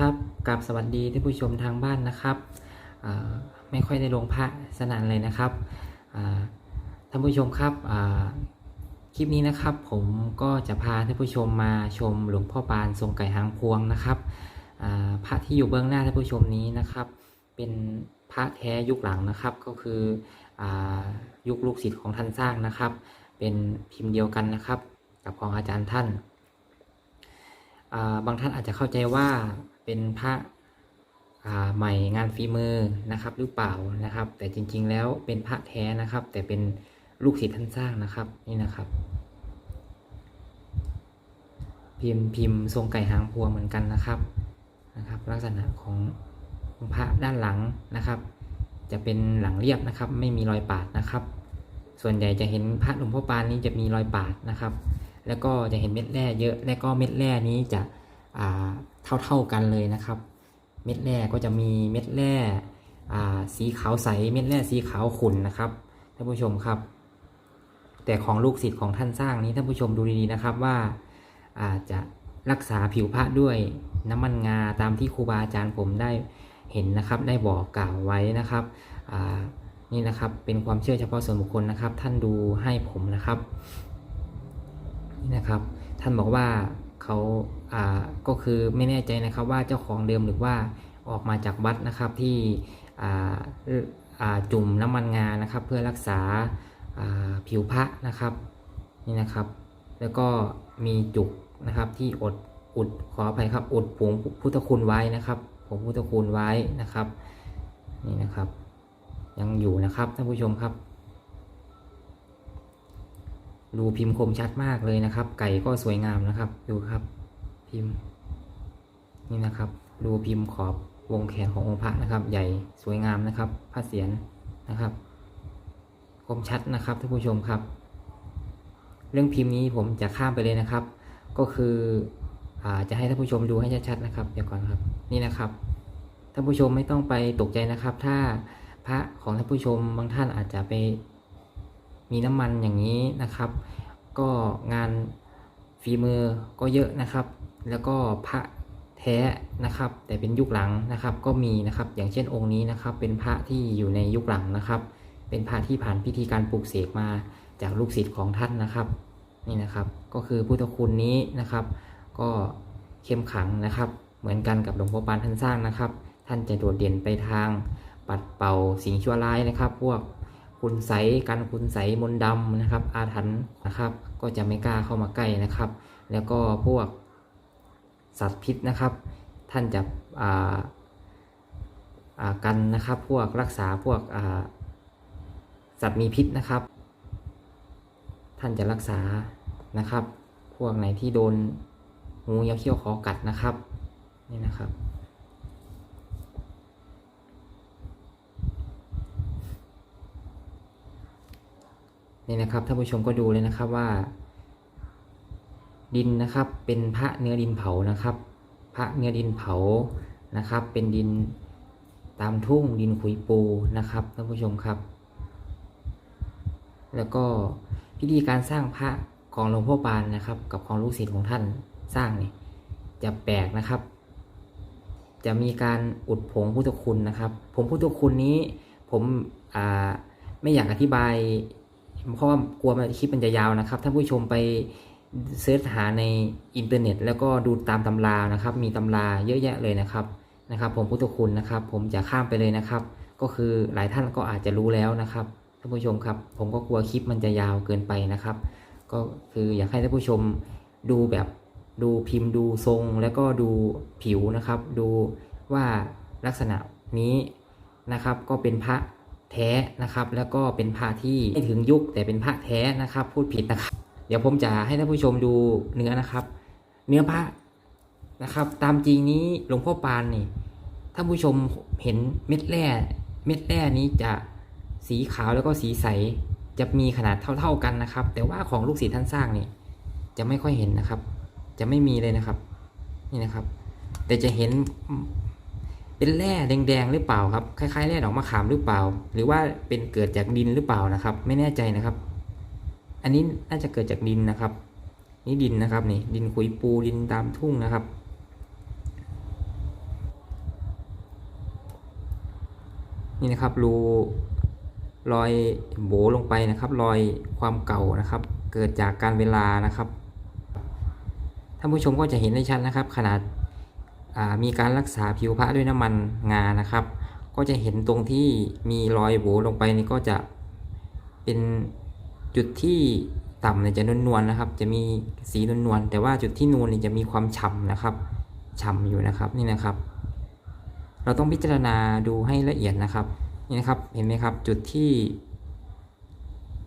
ครับกับสวัสดีท่านผู้ชมทางบ้านนะครับไม่ค่อยได้ลงพระสนานเลยนะครับท่านผู้ชมครับคลิปนี้นะครับผมก็จะพาท่านผู้ชมมาชมหลวงพ่อปานทรงไก่หางพวงนะครับพระที่อยู่เบื้องหน้าท่านผู้ชมนี้นะครับ เป็นพระแท้ยุคหลังนะครับก็คืออยุคลูกศิษย์ของท่านสร้างนะครับ เป็นพิมพ์เดียวกันนะครับ กับของอาจารย์ท่าน บางท่านอาจจะเข้าใจว่า เป็นพระใหม่งานฝีมือนะครับ หรือเปล่านะครับ แต่จริง ๆ แล้วเป็นพระแท้นะครับ แต่เป็นลูกศิษย์ท่านสร้างนะครับนี่นะครับ พิมพ์พิมพ์ทรงไก่หางพวงเหมือนกันนะครับนะครับ ลักษณะขององพระด้านหลังนะครับ จะเป็นหลังเรียบนะครับ ไม่มีรอยปาดนะครับ ส่วนใหญ่จะเห็นพระหลวงพ่อปานนี้จะมีรอยปาดนะครับ แล้วก็จะเห็นเม็ดแร่เยอะและก็เม็ดแร่นี้จะ เท่าๆกันเลยนะครับ เม็ดแร่ก็จะมีเม็ดแร่สีขาวใสเม็ดแร่สีขาวขุ่นนะครับท่านผู้ชมครับ แต่ของลูกศิษย์ของท่านสร้างนี้ท่านผู้ชมดูดีๆนะครับว่าอาจจะรักษาผิวพระด้วยน้ำมันงาตามที่ครูบาอาจารย์ผมได้เห็นนะครับ ได้บอกกล่าวไว้นะครับนี่นะครับเป็นความเชื่อเฉพาะส่วนบุคคลนะครับ ท่านดูให้ผมนะครับนี่นะครับ ท่านบอกว่า เขาอ่าก็คือไม่แน่ใจนะครับว่าเจ้าของเดิมหรือว่าออกมาจากวัดนะครับที่อ่าอ่าจุ่มน้ำมันงานะครับ เพื่อรักษาอ่าผิวพระนะครับนี่นะครับ แล้วก็มีจุกนะครับที่อดอุดขออภัยครับอุดผงพุทธคุณไว้นะครับผงพุทธคุณไว้นะครับนี่นะครับ ยังอยู่นะครับท่านผู้ชมครับ ดูพิมพ์คมชัดมากเลยนะครับ ไก่ก็สวยงามนะครับ ดูครับ พิมพ์ นี่นะครับ ดูพิมพ์ขอบวงแขนขององค์พระนะครับ ใหญ่สวยงามนะครับพระเศียรนะครับ คมชัดนะครับท่านผู้ชมครับ เรื่องพิมพ์นี้ผมจะข้ามไปเลยนะครับ ก็คืออจะให้ท่านผู้ชมดูให้ชัดๆนะครับเดี๋ยวก่อนครับ นี่นะครับท่านผู้ชมไม่ต้องไปตกใจนะครับ ถ้าพระของท่านผู้ชมบางท่านอาจจะไป มีน้ำมันอย่างนี้นะครับ ก็งานฝีมือก็เยอะนะครับ แล้วก็พระแท้นะครับ แต่เป็นยุคหลังนะครับ ก็มีนะครับอย่างเช่นองค์นี้นะครับ เป็นพระที่อยู่ในยุคหลังนะครับ เป็นพระที่ผ่านพิธีการปลูกเสกมาจากลูกศิษย์ของท่านนะครับนี่นะครับก็คือพุทธคุณนี้นะครับ ก็เข้มขังนะครับ เหมือนกันกับหลวงพ่อปานท่านสร้างนะครับ ท่านจะโดดเด่นไปทางปัดเป่าสิ่งชั่วร้ายนะครับ พวก คุณใสกันคุณใสมนดำนะครับ อาถรรพ์นะครับ ก็จะไม่กล้าเข้ามาใกล้นะครับ แล้วก็พวกสัตว์พิษนะครับ ท่านจะอ่าอ่ากันนะครับ พวกรักษาพวกอ่าสัตว์มีพิษนะครับ ท่านจะรักษานะครับ พวกไหนที่โดนงูเงี้ยวเขี้ยวขอกัดนะครับนี่นะครับ นี่นะครับท่านผู้ชมก็ดูเลยนะครับว่า ดินนะครับเป็นพระเนื้อดินเผานะครับ พระเนื้อดินเผานะครับ เป็นดินตามทุ่งดินขุยปูนะครับท่านผู้ชมครับ แล้วก็พิธีการสร้างพระของหลวงพ่อปานนะครับ กับของลูกศิษย์ของท่านสร้างเนี่ยจะแปลกนะครับ จะมีการอุดผงพุทธคุณนะครับ ผงพุทธคุณนี้ผมไม่อยากอธิบาย เพราะว่ากลัวคลิปมันจะยาวนะครับท่านผู้ชมไปเสิร์ชหาในอินเทอร์เน็ต แล้วก็ดูตามตำรานะครับ มีตำราเยอะแยะเลยนะครับนะครับ ผมพุทธคุณนะครับ ผมจะข้ามไปเลยนะครับ ก็คือหลายท่านก็อาจจะรู้แล้วนะครับท่านผู้ชมครับ ผมก็กลัวคลิปมันจะยาวเกินไปนะครับ ก็คืออยากให้ท่านผู้ชมดูแบบดูพิมพ์ดูทรงแล้วก็ดูผิวนะครับ ดูว่าลักษณะนี้นะครับ ก็เป็นพระ แท้นะครับแล้วก็เป็นพระที่ไม่ถึงยุคแต่เป็นพระแท้นะครับพูดผิดนะครับ เดี๋ยวผมจะให้ท่านผู้ชมดูเนื้อนะครับ เนื้อพระนะครับ ตามจริงนี้หลวงพ่อปานนี่ท่านผู้ชมเห็นเม็ดแร่เม็ดแร่นี้จะสีขาวแล้วก็สีใสจะมีขนาดเท่าๆกันนะครับ แต่ว่าของลูกศิษย์ท่านสร้างนี่จะไม่ค่อยเห็นนะครับ จะไม่มีเลยนะครับ นี่นะครับ แต่จะเห็น เป็นแร่แดงๆหรือเปล่าครับคล้ายๆแร่ดอกมะขามหรือเปล่า หรือว่าเป็นเกิดจากดินหรือเปล่านะครับ ไม่แน่ใจนะครับ อันนี้น่าจะเกิดจากดินนะครับ นี่ดินนะครับนี่ดินขุยปูดินตามทุ่งนะครับนี่นะครับรูรอยโบลงไปนะครับ รอยความเก่านะครับ เกิดจากการเวลานะครับท่านผู้ชมก็จะเห็นได้ชัดนะครับ ขนาด มีการรักษาผิวพระด้วยน้ำมันงานะครับ ก็จะเห็นตรงที่มีรอยโบลงไปนี่ก็จะเป็นจุดที่ต่ำเนี่ยจะนวลๆนะครับ จะมีสีนวลๆแต่ว่าจุดที่นูนนี่จะมีความฉ่ำนะครับฉ่ำอยู่นะครับนี่นะครับ เราต้องพิจารณาดูให้ละเอียดนะครับนี่นะครับเห็นไหมครับจุดที่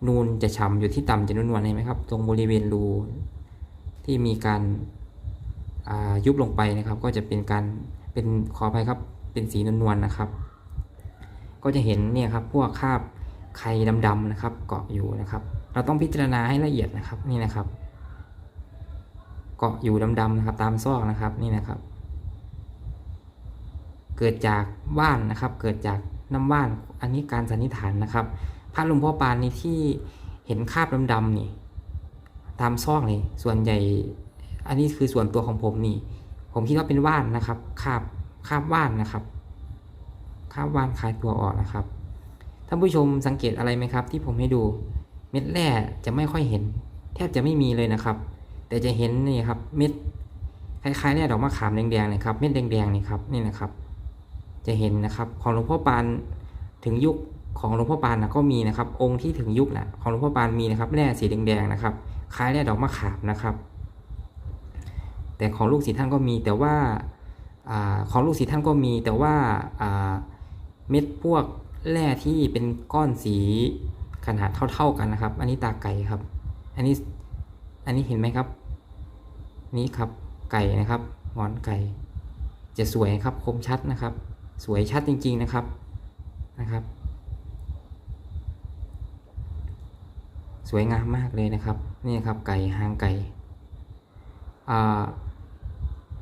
นูนจะฉ่ำจุดที่ต่ำจะนวลๆเห็นไหมครับ ตรงบริเวณรูที่มีการ ยุบลงไปนะครับ ก็จะเป็นการเป็นขออภัยครับเป็นสีนวลๆนะครับ ก็จะเห็นเนี่ยครับพวกคราบไข่ดำๆนะครับ เกาะอยู่นะครับ เราต้องพิจารณาให้ละเอียดนะครับนี่นะครับ เกาะอยู่ดำๆนะครับ ตามซอกนะครับนี่นะครับ เกิดจากว่านนะครับ เกิดจากน้ำว่านอันนี้การสันนิษฐานนะครับพระหลวงพ่อปานนี่ที่เห็นคราบดำๆนี่ ตามซอกนี่ส่วนใหญ่ อันนี้คือส่วนตัวของผมนี่ ผมคิดว่าเป็นว่านนะครับคาบคาบว่านนะครับคาบว่านคลายตัวออกนะครับ ท่านผู้ชมสังเกตอะไรไหมครับ ที่ผมให้ดูเม็ดแร่จะไม่ค่อยเห็น แทบจะไม่มีเลยนะครับ แต่จะเห็นนี่ครับเม็ดคล้ายๆเนี่ยดอกมะขามแดงๆนะครับ เม็ดแดงๆนี่ครับนี่นะครับ จะเห็นนะครับของหลวงพ่อปานถึงยุคของหลวงพ่อปานนะก็มีนะครับ องค์ที่ถึงยุคนะของหลวงพ่อปานมีนะครับแร่สีแดงๆนะครับ คล้ายแร่ดอกมะขามนะครับ แต่ของลูกศิษย์ท่านก็มีแต่ว่าอของลูกศิษย์ท่านก็มีแต่ว่าอ่าเม็ดพวกแร่ที่เป็นก้อนสีขนาดเท่า ๆกันนะครับ อันนี้ตาไก่ครับ อันนี้อันนี้เห็นไหมครับ นี่ครับไก่นะครับงอนไก่ จะสวยครับคมชัดนะครับ สวยชัดจริง ๆนะครับนะครับ สวยงามมากเลยนะครับ นี่ครับไก่หางไก่อ่า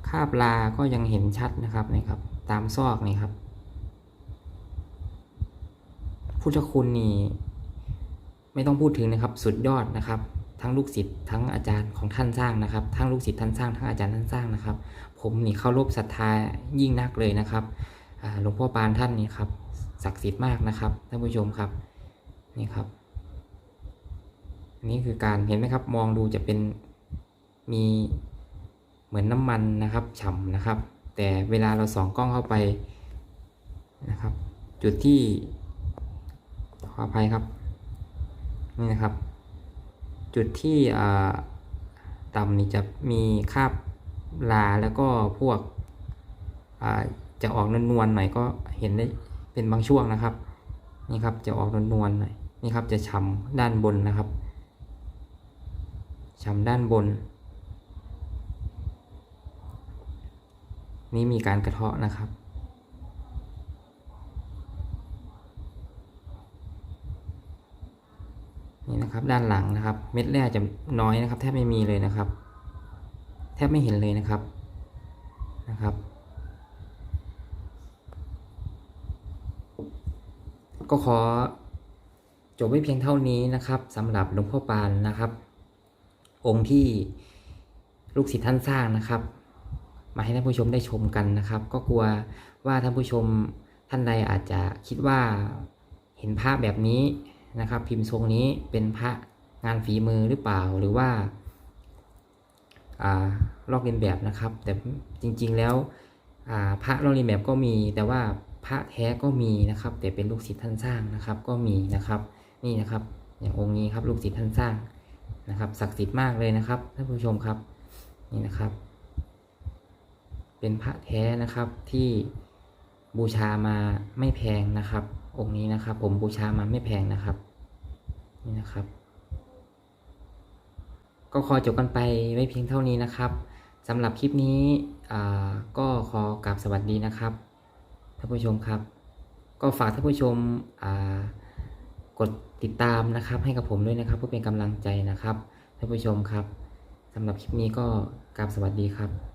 คาบลาก็ยังเห็นชัดนะครับนี่ครับ ตามซอกนี่ครับ พุทธคุณนี่ไม่ต้องพูดถึงนะครับ สุดยอดนะครับ ทั้งลูกศิษย์ทั้งอาจารย์ของท่านสร้างนะครับ ทั้งลูกศิษย์ท่านสร้างทั้งอาจารย์ท่านสร้างนะครับ ผมนี่เคารพศรัทธายิ่งนักเลยนะครับหลวงพ่อปานท่านนี่ครับศักดิ์สิทธิ์มากนะครับท่านผู้ชมครับนี่ครับนนี้คือการเห็นไหมครับ มองดูจะเป็นมี มือนน้ำมันนะครับฉ่ำนะครับ แต่เวลาเราส่องกล้องเข้าไปนะครับ จุดที่ขออภัยครับนี่นะครับ จุดที่ต่ำนี่จะมีคราบลาแล้วก็พวกจะออกนวลๆหน่อยก็เห็นได้เป็นบางช่วงนะครับนี่ครับจะออกนวลๆหน่อยนี่ครับจะช้ำด้านบนนะครับช้ำด้านบน นี่มีการกระเทาะนะครับ นี่นะครับด้านหลังนะครับ เม็ดแร่จะน้อยนะครับ แทบไม่มีเลยนะครับ แทบไม่เห็นเลยนะครับนะครับ ก็ขอจบไว้เพียงเท่านี้นะครับสำหรับหลวงพ่อปานนะครับ องค์ที่ลูกศิษย์ท่านสร้างนะครับ มาให้ท่านผู้ชมได้ชมกันนะครับ ก็กลัวว่าท่านผู้ชมท่านใดอาจจะคิดว่าเห็นภาพแบบนี้นะครับ พิมพ์ทรงนี้เป็นพระงานฝีมือหรือเปล่าหรือว่าอ่าลอกเลียนแบบนะครับ แต่จริงๆแล้วอ่าพระลอกเลียนแบบก็มี แต่ว่าพระแท้ก็มีนะครับ แต่เป็นลูกศิษย์ท่านสร้างนะครับ ก็มีนะครับนี่นะครับ อย่างองค์นี้ครับลูกศิษย์ท่านสร้างนะครับศักดิ์สิทธิ์มากเลยนะครับท่านผู้ชมครับนี่นะครับ เป็นพระแท้นะครับที่บูชามาไม่แพงนะครับ องค์นี้นะครับ ผมบูชามาไม่แพงนะครับนี่นะครับ ก็ขอจบกันไปไว้เพียงเท่านี้นะครับสำหรับคลิปนี้ก็ขอกราบสวัสดีนะครับท่านผู้ชมครับ ก็ฝากท่านผู้ชมกดติดตามนะครับ ให้กับผมด้วยนะครับเพื่อเป็นกำลังใจนะครับท่านผู้ชมครับสำหรับคลิปนี้ก็กราบสวัสดีครับ